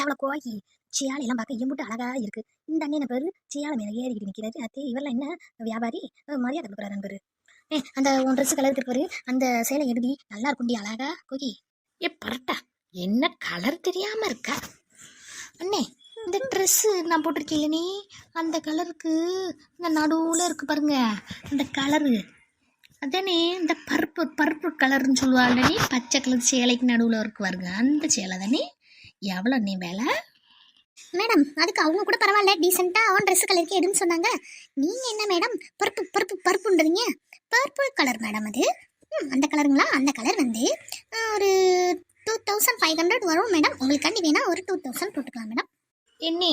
எவ்வளோ கோகி எல்லாம் பார்க்க எம்பிட்டு அழகா இருக்கு. இந்த அண்ணன் பேரு? சியாலை மேலே ஏறிக்கிட்டு நிற்கிறாரு அத்தே இவரெல்லாம் என்ன வியாபாரி? மரியாதை கொடுக்குறாரு நண்பரு ஏ அந்த உன் ட்ரெஸ் கலர் இருக்கு பாரு. அந்த சேலை எழுதி நல்லா இருக்கும்டி அழகா கோகி ஏ பரட்டா. என்ன கலர் தெரியாம இருக்கா? அண்ணே இந்த ட்ரெஸ்ஸு நான் போட்டிருக்கேன் நீ? அந்த கலருக்கு இந்த நடுவில் இருக்கு பாருங்க. அந்த கலரு அதானே இந்த பருப்பு பருப்பு கலர்னு சொல்லுவாள் நீ? பச்சை கலர் சேலைக்கு நடுவில் இருக்கு பாருங்க. அந்த சேலை தானே? எவ்வளோ நீ வேலை? மேடம் அதுக்கு அவங்க கூட பரவாயில்ல. டீசெண்டாக அவன் ட்ரெஸ் கலருக்கு எடுன்னு சொன்னாங்க. நீங்கள் என்ன மேடம்? பருப்பு பருப்பு பருப்புன்றீங்க? பர்பிள் கலர் மேடம் அது. ம், அந்த கலருங்களா அந்த கலர் வந்து ஒரு டூ தௌசண்ட் ஃபைவ் ஹண்ட்ரட் வரும் மேடம். உங்களுக்காண்டி வேணா ஒரு டூ தௌசண்ட் போட்டுக்கலாம் மேடம். என்ன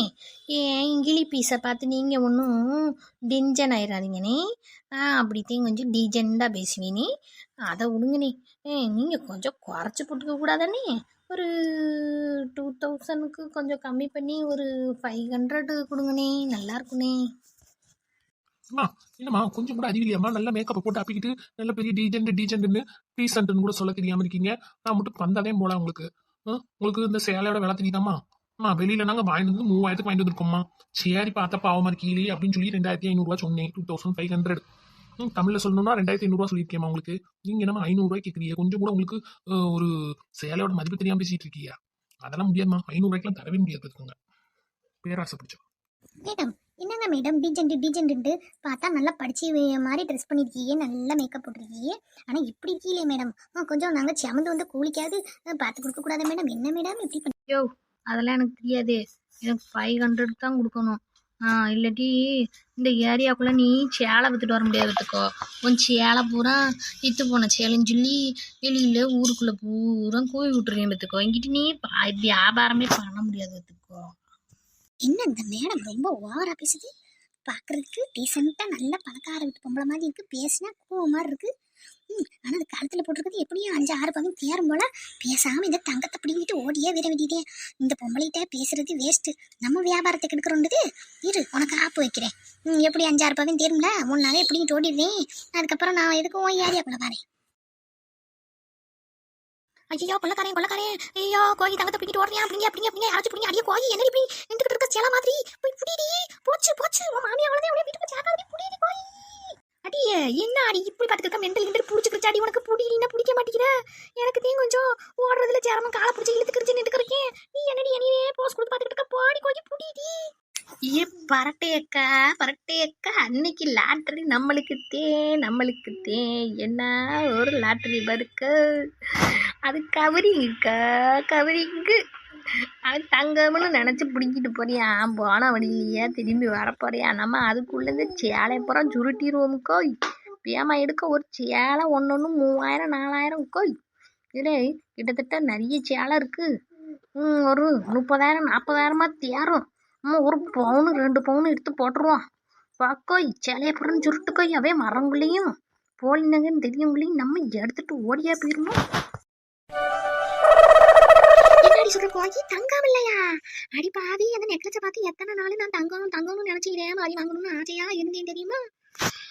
ஏன் கிளி பீஸை பார்த்து நீங்கள் ஒன்றும் டிஞ்சன் ஆயிடாதீங்கண்ணே ஆ அப்படித்தான் கொஞ்சம் டீஜெண்டாக பேசுவீனே அதை விடுங்கண்ணே ஏ நீங்கள் கொஞ்சம் குறைச்சி போட்டுக்க கூடாதானே ஒரு டூ தௌசண்ட்க்கு கொஞ்சம் கம்மி பண்ணி ஒரு ஃபைவ் ஹண்ட்ரட் கொடுங்கண்ணே. நல்லா இருக்குண்ணே. அம்மா என்னம்மா கொஞ்சம் கூட அறிவில்லையாம்மா நல்ல மேக்கப் போட்டு அப்பிக்கிட்டு நல்ல பெரிய டீஜென்ட் டீஜென்ட்னு டீசென்ட்னு கூட சொல்ல தெரியாம இருக்கீங்க. நான் மட்டும் பந்தாவே போல உங்களுக்கு. உங்களுக்கு இந்த சேலையோட வேலை தெரியுதாம்மா? அம்மா வெளியில நாங்க வாங்கிட்டு வந்து மூவாயிரத்துக்கு வாங்கிட்டு வந்துருக்கோம்மா. சரி பார்த்தா பாவமா இருக்கீங்களே அப்படின்னு சொல்லி ரெண்டாயிரத்தி ஐநூறுரூவா சொன்னேன். டூ தௌசண்ட் ஃபைவ் ஹண்ட்ரட் தமிழ்ல சொல்லணும்னா ரெண்டாயிரத்தி ஐநூறுரூவா சொல்லியிருக்கேம்மா உங்களுக்கு. நீங்க என்னமா ஐநூறுரூவாய்க்கு கேட்குறீங்க கொஞ்சம் கூட உங்களுக்கு ஒரு சேலையோட மதிப்பு தெரியாம பேசிட்டு இருக்கீங்க அதெல்லாம் முடியாதுமா ஐநூறுரூவாய்க்குலாம் தரவே முடியாது பார்த்துக்கோங்க. பேராசை பிடிச்சோம். மேடம் என்னங்க மேடம் டீஜென்ட் டீஜென்ட்டு பார்த்தா நல்லா படிச்சு மாதிரி ட்ரெஸ் பண்ணியிருக்கீங்க நல்லா மேக்கப் போட்டிருக்கீங்க. ஆனால் இப்படி இருக்கீங்களே மேடம். கொஞ்சம் நாங்கள் சமந்து வந்து கூலிக்காவது ஆ, பார்த்து கொடுக்கக்கூடாது மேடம்? என்ன மேடம் இப்படி பண்ணி யோ அதெல்லாம் எனக்கு தெரியாது. எனக்கு ஃபைவ் ஹண்ட்ரட் தான் கொடுக்கணும். இல்லாட்டி இந்த ஏரியாக்குள்ளே நீ சேலை விற்றுட்டு வர முடியாது பார்த்துக்கோ உன் சேலை பூரா விற்று போன சேலைன்னு சொல்லி வெளியில் ஊருக்குள்ளே பூரா கூவி விட்டுருவேன் பார்த்துக்கோ எங்கிட்ட நீ வியாபாரமே பண்ண முடியாது பார்த்துக்கோ என்ன இந்த மேடம் ரொம்ப ஓவரா பேசுது? பார்க்கறதுக்கு டீசெண்டாக நல்ல பணக்கார வீட்டு பொம்பளை மாதிரி இருக்கு. பேசினா கூவ மாதிரி இருக்கு. ஆனால் அது கழுத்தில் போட்டிருக்கிறது எப்படியும் அஞ்சு ஆறு பங்கு தேரும் போல பேசாமல் இந்த தங்கத்தை பிடிங்கிட்டு ஓடியே விட வேண்டியதே. இந்த பொம்பளைகிட்ட பேசுறது வேஸ்ட்டு நம்ம வியாபாரத்தை கெடுக்கிறோண்டுது இரு உனக்கு ஆப்பு வைக்கிறேன். எப்படி அஞ்சாறு ஆறு தேரும்ல? மூணு நாளே பிடிங்கிட்டு ஓடிடுவேன்? அதுக்கப்புறம் நான் எதுக்கும் ஓ ஏரியாக்குள்ள வரேன்? ஐயோ கொள்ளக்காரன் கொள்ளக்காரன். ஐயோ கோயி தங்கத்தை பிடிக்கிட்டு ஓடுறியா? அப்படிங்க அப்படிங்க அப்படிங்க யாராச்சும் பிடிங்க அடியே கோயி என்ன இப்படி நின்றுக்கிட்டு இருக்க சேலை மாதிரி? போய் புடிடி. போச்சு போச்சு. உன் மாமியா அவ்வளோதான் உடைய வீட்டுக்கு சேக்காதி புடிடி கோயி என்ன அடி இப்படி பார்த்துக்க மெண்டல் கிண்டல் பிடிச்சிக்கிச்சாடி உனக்கு புடினா பிடிக்க மாட்டேங்கிற. எனக்கு தீ கொஞ்சம் ஓடுறதுல சேரமா காலை பிடிச்சி இழுத்துக்கிச்சு நின்றுக்கிறேன் நீ என்னடி என்னையே போஸ் கொடுத்து பார்த்துக்கிட்டு இருக்க? பாடி கொஞ்சம் பிடிடி. ஏ பரட்டையக்கா பரட்டையக்கா. அன்னைக்கு லாட்டரி நம்மளுக்கு தே நம்மளுக்கு தே என்ன ஒரு லாட்டரி பருக்கு அது கவரிங்கக்கா கவரிங்கு. அது தங்கம்னு நினச்சி பிடிக்கிட்டு போறியா? போன வழியிலேயே திரும்பி வரப்போறியா? நம்ம அதுக்குள்ளேருந்து சேலை புறம் சுருட்டிடுவோம்க்கோ பேமா எடுக்க ஒரு சேலை ஒன்று ஒன்று மூவாயிரம் நாலாயிரம் கோய். இல்லை கிட்டத்தட்ட நிறைய சேலை இருக்குது ம் ஒரு முப்பதாயிரம் நாற்பதாயிரமா தேரும். நம்ம ஒரு பவுனு ரெண்டு பவுனு எடுத்து போட்டுருவோம். வாக்கோய் சேலையை புறம் சுருட்டுக்கோய் அவே மரங்குள்ளேயும் போலினங்கன்னு தெரியுங்களையும் நம்ம எடுத்துட்டு ஓடியா போயிருமோ? என்னடி சொல்ற தங்கம் இல்லையா அடி பாவி அந்த நெக்லஸை பார்த்து எத்தனை நாள் நான் தங்கணும் தங்கணும்னு நினைச்சுக்கிறேன் மாதிரி வாங்கணும்னு ஆசையா இருந்தேன் தெரியுமா?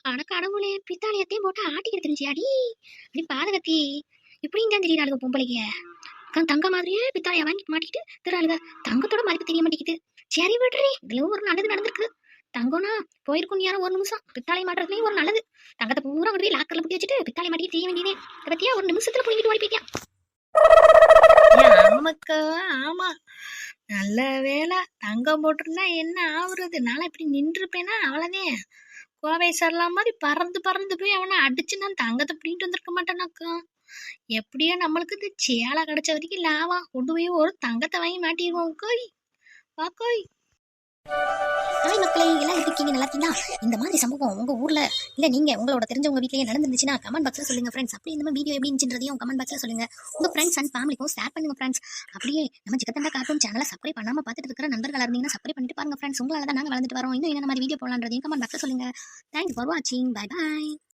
ஆனா கடவுளே பித்தாலயத்தையும் போட்டு ஆட்டிக்கிட்டு தெரிஞ்சு அடி. அப்படி பாதகத்தி இப்படியும் தான் தெரியுறாளுங்க பொம்பளைங்க. தங்க மாதிரியே பித்தாலையை வாங்கி மாட்டிக்கிட்டு திராளுங்க தங்கத்தோட மதிப்பு தெரிய மாட்டேங்குது. சரி விடுறி இதுல ஒரு நல்லது நடந்திருக்கு. தங்கம்னா போயிருக்கும் யாரும் ஒரு நிமிஷம். பித்தாலை மாட்டுறதுலயும் ஒரு நல்லது. தங்கத்தை பூரா கொண்டு போய் லாக்கர்ல புட்டி வச்சுட்டு பித்தாலை மாட்டி தெரிய வேண்டியதே. பத்தியா ஒரு நிமிஷத்துல போய்கிட்டு ஓடி போயிட்டியா? ஆமாக்கா ஆமா. நல்ல வேலை தங்கம் போட்டிருந்தா என்ன ஆகுறது நான் இப்படி நின்றுருப்பேனா அவ்வளோதான் கோவை சரலாம் மாதிரி பறந்து பறந்து போய் அவனை அடிச்சு நான் தங்கத்தை பிடிட்டு வந்திருக்க மாட்டேனாக்கா எப்படியோ நம்மளுக்கு இந்த சேலை கிடைச்ச வரைக்கும் லாபம். கொண்டு போய் ஒரு தங்கத்தை வாங்கி மாட்டிடுவோம். கோய் வா கோய் ஹாய் மக்களே எல்லாம் எப்படி இருக்கீங்க? நல்லா இருக்கீங்களா? இந்த மாதிரி சம்பவம் உங்க ஊர்ல இல்ல நீங்க உங்களோட தெரிஞ்சவங்க வீட்லயே நடந்துருந்துச்சுன்னா கமெண்ட் பாக்ஸ்ல சொல்லுங்க ஃப்ரெண்ட்ஸ் அப்படி இந்த வீடியோ எப்படி இருந்துச்சுன்றதையும் கமெண்ட் பாக்ஸ்ல சொல்லுங்க. உங்க ஃப்ரெண்ட்ஸ் அண்ட் ஃபேமிலிக்கும் ஷேர் பண்ணுங்க ஃப்ரெண்ட்ஸ் அப்படியே நம்ம ஜிகத்தண்டா கார்ட்டூன் சேனலை சப்ஸ்கிரைப் பண்ணாம பார்த்துட்டு இருக்கிற நண்பர்களா இருந்தீங்கன்னா சப்ஸ்கிரைப் பண்ணிட்டு பாருங்க ஃப்ரெண்ட்ஸ் உங்களால தான் நாங்க வளர்ந்துட்டு வரோம். இன்னும் என்ன மாதிரி வீடியோ போடலான்றதையும் கமெண்ட் பாக்ஸ்ல சொல்லுங்க. தேங்க்ஸ் ஃபார் வாட்சிங் பை பாய்